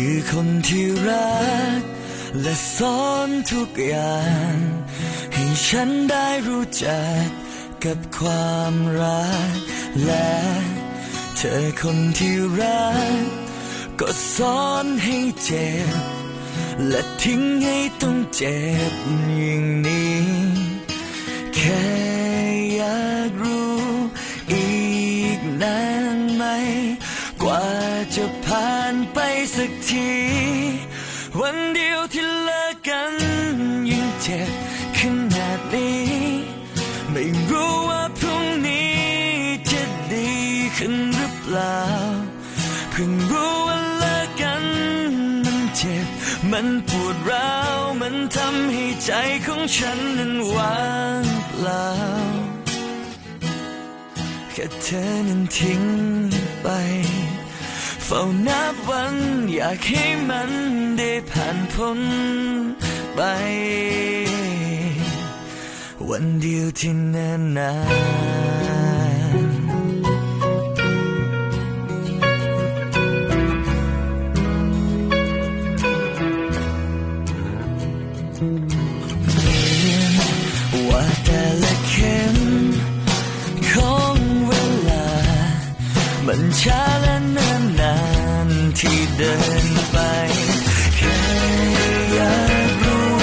คือคนที่รัก และสอนทุกอย่าง ให้ฉันได้รู้จักกับความรัก และเธอคนที่รัก ก็สอนให้เจ็บ และทิ้งให้ต้องเจ็บอย่างนี้แค่ ไปสักที วันเดียวที่เลิกกันยังเจ็บขนาดนี้ ไม่รู้ว่าพรุ่งนี้จะดีขึ้นหรือเปล่า เพิ่งรู้ว่าเลิกกันมันเจ็บ มันปวดร้าว มันทำให้ใจของฉันนั้นว่างเปล่าแค่เธอนั้นทิ้งไป เฝ้านับวันอยากให้มันได้ผ่านพ้นไป วันเดียวที่นานนานว่าแต่ละเข็มของเวลา มันช้าและเนิ่นนาน ที่เดินไปแค่อยากรู้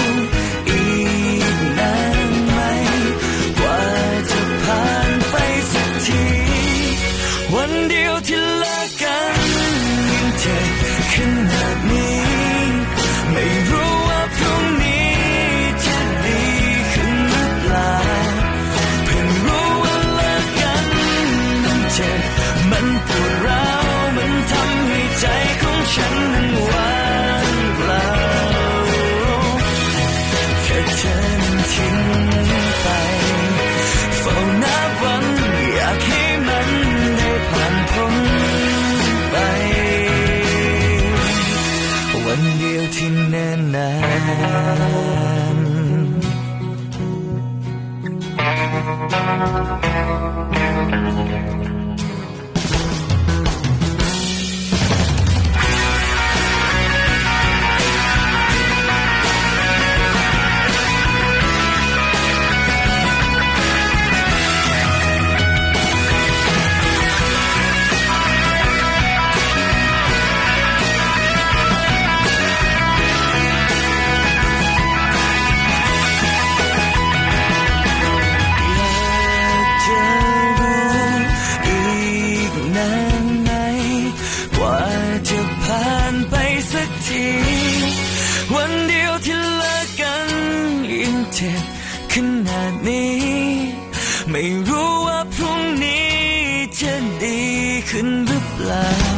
อีกนานไหมกว่าจะผ่านไปสักที วันเดียวที่เลิกกัน คนเดียวที่แน่นนาน เจ็บขนาดนี้ ไม่รู้ว่าพรุ่งนี้จะดีขึ้นหรือเปล่า